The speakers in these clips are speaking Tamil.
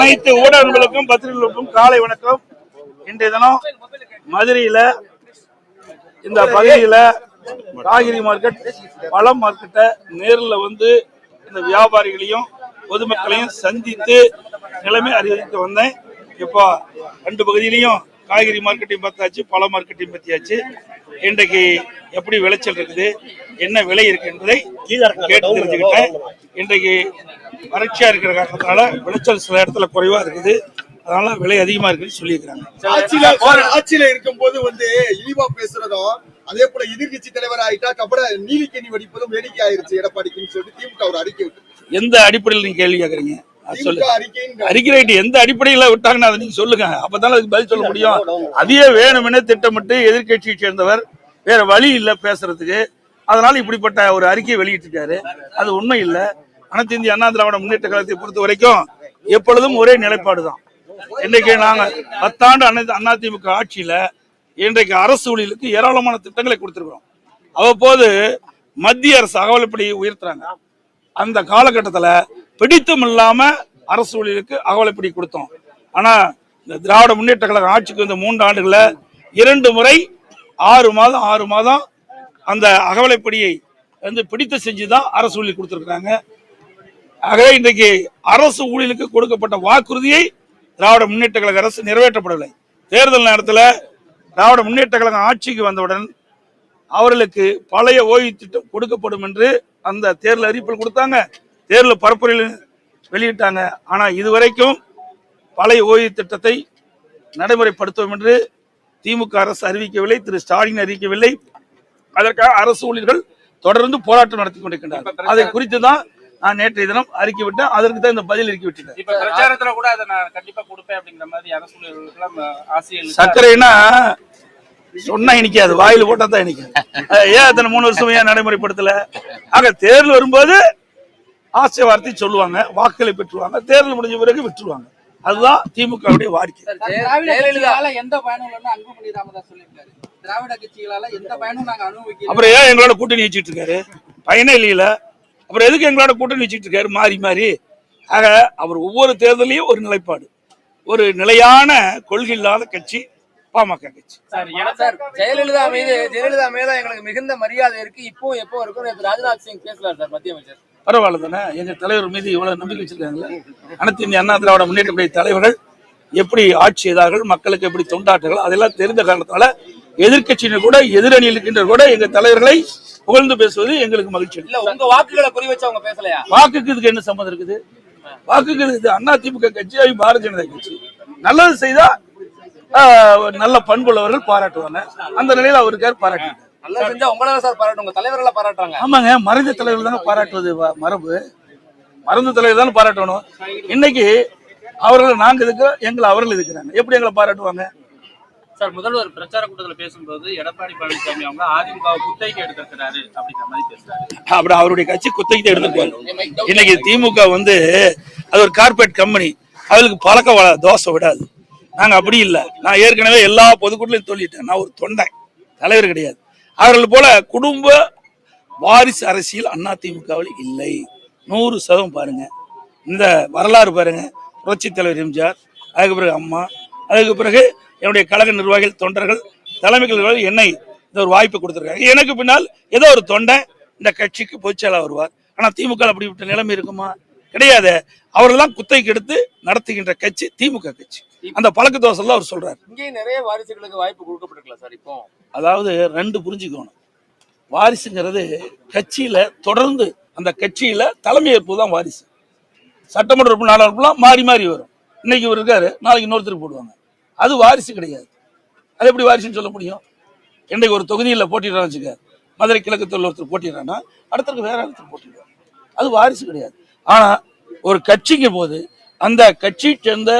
அனைத்து ஊடகங்களுக்கும் பத்திரிகைகளுக்கும் காலை வணக்கம். இன்றைய தினம் மதுரையில இந்த பகுதியில காய்கறி மார்க்கெட் பழம் மார்க்கெட்டை நேரில் வந்து இந்த வியாபாரிகளையும் பொதுமக்களையும் சந்தித்து நிலைமை அறிவித்து வந்தேன். இப்போ ரெண்டு பகுதியிலையும் காய்கறி மார்க்கெட்டையும் பார்த்தாச்சு பழ மார்க்கெட்டையும் பற்றியாச்சு இன்றைக்கு எப்படி விளைச்சல் இருக்குது? என்ன விலை இருக்கு என்பதை கேட்டு தெரிஞ்சுக்கிட்டேன். இன்றைக்கு வறட்சியா இருக்கிற காரணத்தால விளைச்சல் சில இடத்துல குறைவா இருக்குது. அதனால விலை அதிகமா இருக்குன்னு சொல்லியிருக்கிறாங்க. ஆட்சியில இருக்கும் போது வந்து இழிவா பேசுறதும் அதே போல எதிர்கட்சி தலைவர் ஆயிட்டா கபட நீலிக்கணி வடிப்பதும் வேடிக்கை ஆயிருச்சு எடப்பாடிக்குன்னு சொல்லிட்டு திமுக ஒரு அறிக்கை விட்டு எந்த அடிப்படையில் நீங்க கேள்வி கேக்குறீங்க? அறிக்கை எந்த அடிப்படையில விட்டாங்கன்னு அதை நீங்க சொல்லுங்க. அப்பதானே அதுக்கு பதில் சொல்ல முடியும். அதையே வேணுமெனே திட்டமிட்டு எதிர்க்கட்சியை சேர்ந்தவர் வேற வழி இல்ல பேசுறதுக்கு. அதனால இப்படிப்பட்ட ஒரு அறிக்கையை வெளியிட்டிருக்காரு. அது உண்மை இல்லை. அனைத்து இந்திய அண்ணா திராவிட முன்னேற்ற கழகத்தை பொறுத்த வரைக்கும் எப்பொழுதும் ஒரே நிலைப்பாடு தான் இன்றைக்கு நாங்கள் பத்தாண்டு அண்ணா அதிமுக ஆட்சியில் இன்றைக்கு அரசு ஊழியலுக்கு ஏராளமான திட்டங்களை கொடுத்துருக்கிறோம். அவ்வப்போது மத்திய அரசு அகவலைப்படி உயர்த்துறாங்க. அந்த காலகட்டத்தில் பிடித்தம் இல்லாமல் அரசு ஊழியலுக்கு அகவலைப்படி கொடுத்தோம். ஆனால் இந்த திராவிட முன்னேற்ற கழக ஆட்சிக்கு வந்த மூன்று ஆண்டுகளில் இரண்டு முறை ஆறு மாதம் ஆறு மாதம் அந்த அகவலைப்படியை வந்து பிடித்து செஞ்சு தான் அரசு ஊழியர் கொடுத்துருக்குறாங்க. ஆகவே இன்றைக்கு அரசு ஊழியலுக்கு கொடுக்கப்பட்ட வாக்குறுதியை திராவிட முன்னேற்ற கழக அரசு நிறைவேற்றப்படவில்லை. தேர்தல் நேரத்தில் திராவிட முன்னேற்ற கழகம் ஆட்சிக்கு வந்தவுடன் அவர்களுக்கு பழைய ஓய்வு திட்டம் கொடுக்கப்படும் என்று அந்த தேர்தல் அறிவிப்பில் கொடுத்தாங்க. தேர்தல் பரப்புரையில் வெளியிட்டாங்க. ஆனால் இதுவரைக்கும் பழைய ஓய்வு திட்டத்தை நடைமுறைப்படுத்துவோம் என்று திமுக அரசு அறிவிக்கவில்லை. திரு ஸ்டாலின் அறிவிக்கவில்லை. அதற்காக அரசு ஊழியர்கள் தொடர்ந்து போராட்டம் நடத்தி கொண்டிருக்கின்றனர் அதை குறித்து தான் நான் நேற்றைய தினம் அறிக்கை விட்டேன் அதற்கு தான் இந்த பதில் அறிக்கை விட்டேன். இப்ப பிரச்சாரத்துல கூட அதை நான் கண்டிப்பா கொடுப்பேன் அப்படிங்கிற மாதிரி அரசு ஊழியர்களுக்கெல்லாம் ஆசைகள் சர்க்கரைனா சொன்னா இனிக்காது. வாயில போட்டா தான் இனிக்கும் ஏன் அத்தனை மூணு வருஷம் ஏன் நடைமுறைப்படுத்தல? ஆக தேர்தல் வரும்போது ஆசை வார்த்தை சொல்லுவாங்க வாக்குகளை பெற்றுவாங்க தேர்தல் முடிஞ்ச பிறகு விட்டுருவாங்க. அதுதான் திமுகவுடைய வாடிக்கை. எந்த பயனும் இல்லைன்னு அன்புமணி ராமதாஸ் சொல்லியிருக்காரு. திராவிட கட்சிகளால எந்த பயனும் நாங்க அனுபவிக்கிறோம் அப்புறம் ஏன் எங்களோட கூட்டணி வச்சுட்டு இருக்காரு? பயனே இல்லையில. அப்புறம் எதுக்கு எங்களோட கூட்டணி வச்சுட்டு இருக்காரு? மாறி மாறி. ஆக அவர் ஒவ்வொரு தேர்தலையும் ஒரு நிலைப்பாடு. ஒரு நிலையான கொள்கை இல்லாத கட்சி பாமக கட்சி. சார் ஜெயலலிதா மீது ஜெயலலிதா மேல எங்களுக்கு மிகுந்த மரியாதை இருக்கு. இப்போ எப்போ இருக்கும்? ராஜ்நாத் சிங் பேசலாம் சார் மத்திய அமைச்சர். பரவாயில்ல தானே எங்க தலைவர் மீது இவ்வளவு நம்பிக்கை வச்சிருக்காங்களே அனைத்து இந்திய அண்ணா திராவிட முன்னேற்ற கழக தலைவர்கள் எப்படி ஆட்சி செய்தார்கள் மக்களுக்கு எப்படி தொண்டாற்றுகள் அதெல்லாம் தெரிந்த காரணத்தால எதிர்க்கட்சியினர் கூட எதிரணியில் இருக்கின்ற கூட எங்க தலைவர்களை புகழ்ந்து பேசுவது எங்களுக்கு மகிழ்ச்சி இல்ல உங்க வாக்குகளை குறி வச்சு அவங்க பேசலையா? வாக்குக்கு இதுக்கு என்ன சம்மந்தம் இருக்குது? வாக்குக்கு இது அண்ணா திமுக கட்சி பாரதிய ஜனதா கட்சி. நல்லது செய்தா நல்ல பண்புள்ளவர்கள் பாராட்டுவாங்க. அந்த நிலையில அவருக்கார் பாராட்டு. நல்லா செஞ்சா உங்களால சார் பாராட்டு உங்க தலைவர்களை பாராட்டுறாங்க. ஆமாங்க மறைந்த தலைவர் தானே பாராட்டுவது மரபு. மறைந்த தலைவர் தானே பாராட்டணும். இன்னைக்கு அவர்கள் நாங்க இருக்கிறோம் எங்களை அவர்கள் இருக்கிறாங்க எப்படி எங்களை பாராட்டுவாங்க? சார் முதல்வர் பிரச்சார கூட்டத்தில் பேசும்போது எடப்பாடி பழனிசாமி அவங்க அதிமுக குத்தகைக்கு எடுத்திருக்கிறாரு அப்படிங்கிற மாதிரி பேசுறாரு. அப்படி அவருடைய கட்சி குத்தகைக்கு எடுத்துருப்பாங்க இன்னைக்கு திமுக வந்து அது ஒரு கார்பரேட் கம்பெனி அவளுக்கு பழக்க தோசை விடாது. நாங்க அப்படி இல்லை. நான் ஏற்கனவே எல்லா பொதுக்கூட்டிலையும் சொல்லிட்டேன். நான் ஒரு தொண்டை தலைவர் கிடையாது. அவர்கள் போல குடும்ப வாரிசு அரசியல் அண்ணா திமுகவில் இல்லை. நூறு சதவீதம் பாருங்க. இந்த வரலாறு பாருங்க. புரட்சித் தலைவர் எம்ஜிஆர் அதுக்கு பிறகு அம்மா அதுக்கு பிறகு என்னுடைய கழக நிர்வாகிகள் தொண்டர்கள் தலைமைகள் நிர்வாகிகள் என்னை இந்த ஒரு வாய்ப்பு கொடுத்துருக்காங்க. எனக்கு பின்னால் ஏதோ ஒரு தொண்டை இந்த கட்சிக்கு பொதுச்செயலாளர் வருவார். ஆனா திமுக அப்படிப்பட்ட நிலைமை இருக்குமா? கிடையாது. அவரெல்லாம் குத்தைக்கு எடுத்து நடத்துகின்ற கட்சி திமுக கட்சி. அந்த பழக்க தோசை அவர் சொல்றாரு. இங்கேயும் நிறைய வாரிசுகளுக்கு வாய்ப்பு கொடுக்கப்பட்டிருக்கலாம் சார் இப்போ? அதாவது ரெண்டு புரிஞ்சுக்கணும். வாரிசுங்கிறது கட்சியில தொடர்ந்து அந்த கட்சியில தலைமையேற்பு தான் வாரிசு. சட்டமன்ற உறுப்பினர் நாடாளுமன்றம் மாறி மாறி வரும். இன்னைக்கு இவர் இருக்காரு நாளைக்கு இன்னொருத்தருக்கு போடுவாங்க. அது வாரிசு கிடையாது. அது எப்படி வாரிசுன்னு சொல்ல முடியும்? இன்றைக்கு ஒரு தொகுதியில் போட்டிடுறான்னு வச்சுக்க மதுரை கிழக்கு தொழில் ஒருத்தர் போட்டிடுறான்னா அடுத்தருக்கு வேற ஒருத்தர் போட்டிடுவார். அது வாரிசு கிடையாது. ஆனால் ஒரு கட்சிக்கும் போது அந்த கட்சியை சேர்ந்த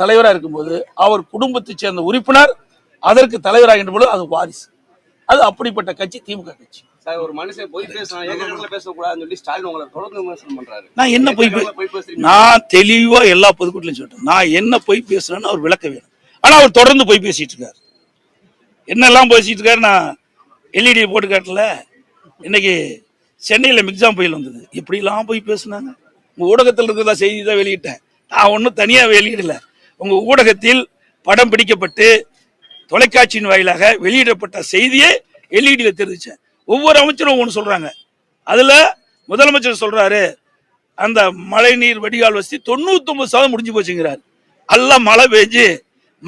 தலைவராக இருக்கும்போது அவர் குடும்பத்தை சேர்ந்த உறுப்பினர் அதற்கு தலைவராகின்ற பொழுது அது வாரிசு. அது அப்படிப்பட்ட கட்சி திமுக கட்சி. சார் ஒரு மனுஷன் போய் ஏக இடத்துல பேசக்கூடாதுன்னு சொல்லி ஸ்டாலின் உங்களை தொடர்ந்து விமர்சனம் பண்றாரு. நான் என்ன போய் பே- போய் பேசுறீங்க? நான் தெளிவா எல்லா பொதுக்கூட்டிலும் சொல்லிட்டேன். நான் என்ன போய் பேசுறேன்னு அவர் விளக்க வேணும். ஆனா அவர் தொடர்ந்து போய் பேசிட்டு இருக்காரு. என்னெல்லாம் பேசிட்டு இருக்காரு நான் எல்இடி போட்டு காட்டல. இன்னைக்கு சென்னையில் மிக்ஸாம் புயல் வந்தது. எப்படிலாம் போய் பேசுனாங்க? உங்க ஊடகத்தில் இருக்கிறதா செய்தி தான் வெளியிட்டேன். நான் ஒன்றும் தனியாக வெளியிடல. உங்க ஊடகத்தில் படம் பிடிக்கப்பட்டு தொலைக்காட்சியின் வாயிலாக வெளியிடப்பட்ட செய்தியே எல்இடியில் தெரிவிச்சேன். ஒவ்வொரு அமைச்சரும் ஒன்று சொல்கிறாங்க அதில் முதலமைச்சர் சொல்கிறாரு அந்த மழைநீர் வடிகால் வசதி தொண்ணூத்தொம்பது சதவீதம் முடிஞ்சு போச்சுங்கிறார். எல்லாம் மழை பெஞ்சு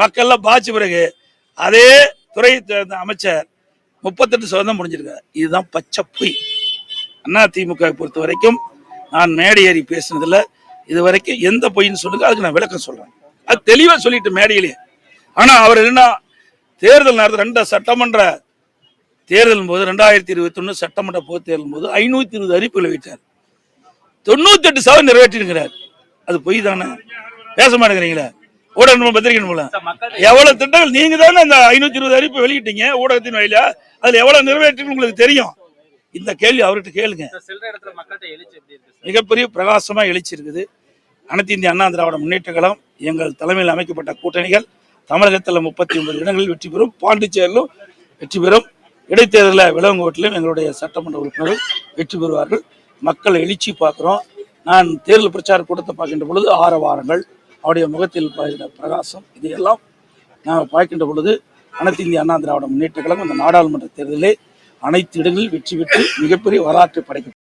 மக்கள்லாம் பாய்ச்ச பிறகு அதே துறை அமைச்சர் முப்பத்தெட்டு சதவீதம் முடிஞ்சிருக்காரு. இதுதான் பச்சை பொய். அண்ணா திமுக பொறுத்த வரைக்கும் நான் மேடையேறி பேசினதில் இது வரைக்கும் எந்த பொய்ன்னு சொல்லுங்க அதுக்கு நான் விளக்கம் சொல்கிறேன் அது தெளிவாக சொல்லிட்டு மேடையிலே. ஆனால் அவர் என்ன தேர்தல் நேரத்தில் ரெண்டு சட்டமன்ற தேர்தல் போது ரெண்டாயிரத்தி இருபத்தி ஒண்ணு சட்டமன்ற பொது தேர்தல் போது ஐநூத்தி இருபது அறிவிப்புகளை வைத்தார் தொண்ணூத்தி எட்டு சதவீதம் நிறைவேற்றிருக்கிறார் அது பொய் தானே? பேச மாட்டேங்கிறீங்களா? ஊடகம் பத்திரிகை மூலம். எவ்வளவு திட்டங்கள்? நீங்க தானே அந்த ஐநூத்தி இருபது அறிவிப்பு வெளியிட்டீங்க ஊடகத்தின் வழியா அதுல எவ்வளவு நிறைவேற்றி உங்களுக்கு தெரியும். இந்த கேள்வி அவர்கிட்ட கேளுங்க? மிகப்பெரிய பிரகாசமா எழுச்சி இருக்குது அனைத்து இந்திய அண்ணா திராவிட முன்னேற்ற கழகம் எங்கள் தலைமையில் அமைக்கப்பட்ட கூட்டணிகள் தமிழகத்தில் முப்பத்தி ஒன்பது இடங்களில் வெற்றி பெறும் பாண்டிச்சேரியிலும் வெற்றி பெறும். இடைத்தேர்தலில் விலங்கோட்டிலும் எங்களுடைய சட்டமன்ற உறுப்பினர்கள் வெற்றி பெறுவார்கள். மக்கள் எழுச்சி பார்க்குறோம். நான் தேர்தல் பிரச்சார கூட்டத்தை பார்க்கின்ற பொழுது ஆரவாரங்கள் அவருடைய முகத்தில் பிரகாசம் இதையெல்லாம் நாங்கள் பார்க்கின்ற பொழுது அனைத்து இந்திய அண்ணா திராவிட முன்னேற்ற கழகம் இந்த நாடாளுமன்ற தேர்தலிலே அனைத்து இடங்களில் வெற்றி பெற்று மிகப்பெரிய வரலாற்றை படைக்கும்